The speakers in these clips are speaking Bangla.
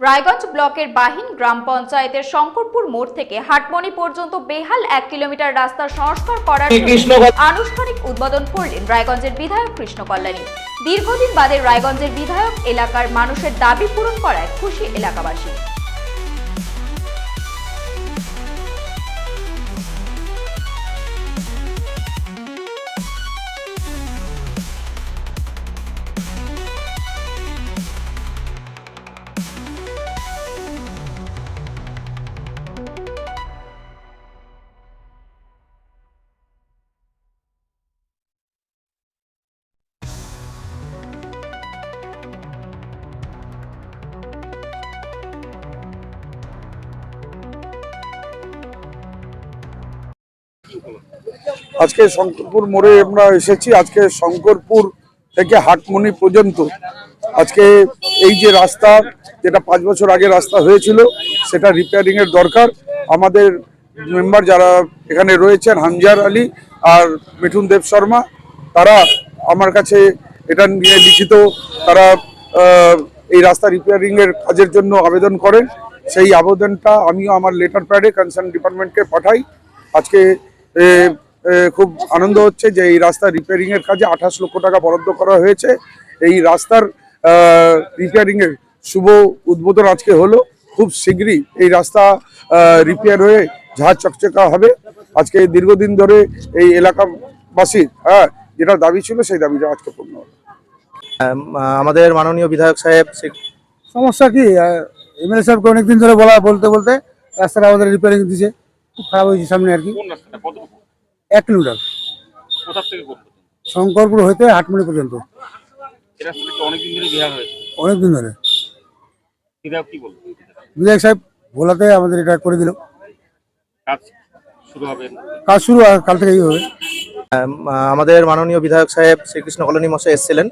রায়গঞ্জ ব্লকের বাহিন গ্রাম পঞ্চায়েতের শঙ্করপুর মোড় থেকে হাটমনি পর্যন্ত বেহাল এক কিলোমিটার রাস্তা সংস্কার করার আনুষ্ঠানিক উদ্বোধন করলেন রায়গঞ্জের বিধায়ক কৃষ্ণ কল্যাণী। দীর্ঘদিন বাদে রায়গঞ্জের বিধায়ক এলাকার মানুষের দাবি পূরণ করায় খুশি এলাকাবাসী। আজকে শঙ্করপুর মোড়ে আমরা এসেছি, আজকে শঙ্করপুর থেকে হাটমনি পর্যন্ত। আজকে এই যে রাস্তা, যেটা পাঁচ বছর আগে রাস্তা হয়েছিল, সেটা রিপেয়ারিং এর দরকার। আমাদের মেম্বার যারা এখানে রয়েছেন, হামজার আলী আর মিঠুন দেব শর্মা, তারা আমার কাছে এটা নিয়ে লিখিত, তারা এই রাস্তা রিপেয়ারিং এর কাজের জন্য আবেদন করেন। সেই আবেদনটা আমিও আমার লেটার প্যাডে কনসার্ন ডিপার্টমেন্টকে পাঠাই। আজকে খুব আনন্দ হচ্ছে যে এই রাস্তা রিপেয়ারিং এর কাজে আঠাশ লক্ষ টাকা বরাদ্দ করা হয়েছে। এই রাস্তার রিপেয়ারিং এর শুভ উদ্বোধন আজকে হলো। খুব শীঘ্রই এই রাস্তা রিপেয়ার হয়ে ঝাঁ চকচকা হবে। আজকে দীর্ঘদিন ধরে এই এলাকাবাসীর হ্যাঁ যেটা দাবি ছিল সেই দাবিটা আজকে পূর্ণ হলো। আমাদের মাননীয় বিধায়ক সাহেব সমস্যা কি? এমএলএ সাহেবকে অনেকদিন ধরে বলা বলতে বলতে রাস্তাটা আমাদের রিপেয়ারিং দিছে। খারাপ হয়েছে সামনে আর কি। কোন রাস্তাটা? কতটুকু? এক কিলোমিটার। কোথা থেকে কোন শঙ্করপুর হইতে হাটমনি পর্যন্ত। এই রাস্তাটা কি অনেকদিন ধরে বিহার হয়েছে? অনেকদিন ধরে। বিধায়ক কি বলব? বিধায়ক সাহেব বলাতে আমাদের এটা করে দিল। কাজ শুরু হবে? কাজ শুরু আর কাল থেকেই হবে। আমাদের মাননীয় বিধায়ক সাহেব শ্রীকৃষ্ণ কলোনি মশাই এসেছিলেন।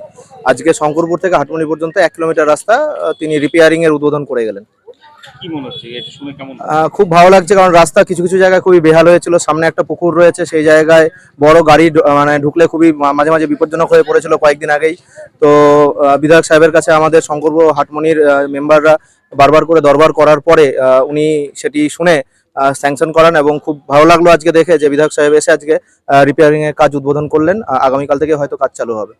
আজকে শঙ্করপুর থেকে হাটমনি পর্যন্ত এক কিলোমিটার রাস্তা তিনি রিপেয়ারিং এর উদ্বোধন করে গেলেন। খুব ভালো লাগছে কারণ রাস্তা কিছু কিছু জায়গায় খুবই বেহাল হয়েছিল। সামনে একটা পুকুর রয়েছে সেই জায়গায় বড় গাড়ি মানে ঢুকলে খুবই মাঝে মাঝে বিপজ্জনক হয়ে পড়েছিল কয়েকদিন আগেই। তো বিধায়ক সাহেবের কাছে আমাদের শঙ্করপুর হাটমনির মেম্বাররা বারবার করে দরবার করার পরে উনি সেটি শুনে স্যাংশন করান এবং খুব ভালো লাগল আজকে দেখে যে বিধায়ক সাহেব এসে আজকে রিপেয়ারিং এর কাজ উদ্বোধন করলেন। আগামীকাল থেকে হয়তো কাজ চালু হবে।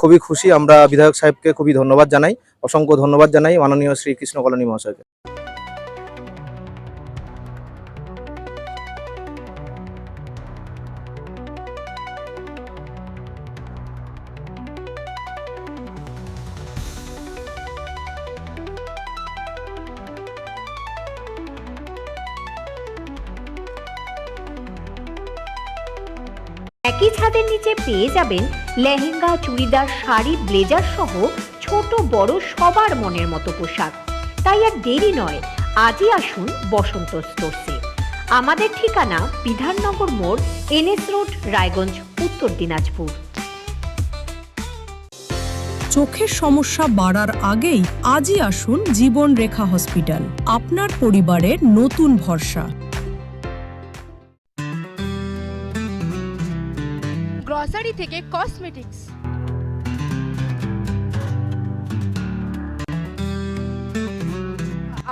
খুবই খুশি। আমরা বিধায়ক সাহেবকে খুবই ধন্যবাদ জানাই। অসংখ্য ধন্যবাদ জানাই মাননীয় শ্রীকৃষ্ণ কলোনি মহাশয়কে। একই ছাদের নিচে পেয়ে যাবেন লেহেঙ্গা, চুড়িদার, শাড়ি, ব্লেজার সহ ছোট বড় সবার মনের মতো পোশাক। তাই আর দেরি নয় আজই আসুন বসন্ত স্টোরসে আমাদের ঠিকানা বিধাননগর মোড় এনএস রোড রায়গঞ্জ উত্তর দিনাজপুর। চোখের সমস্যা বাড়ার আগেই আজই আসুন জীবন রেখা হসপিটাল আপনার পরিবারের নতুন ভরসা। গ্রসারি থেকে কসমেটিক্স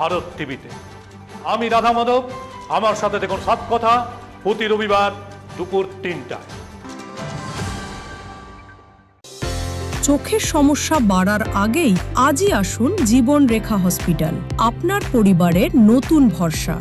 ভারত টিভিতে। আমি রাধা মাধব, আমার সাথে দেখুন সব কথা প্রতি রবিবার দুপুর তিনটায়। চোখের সমস্যা বাড়ার আগেই আজই আসুন জীবন রেখা হসপিটাল। আপনার পরিবারের নতুন ভরসা।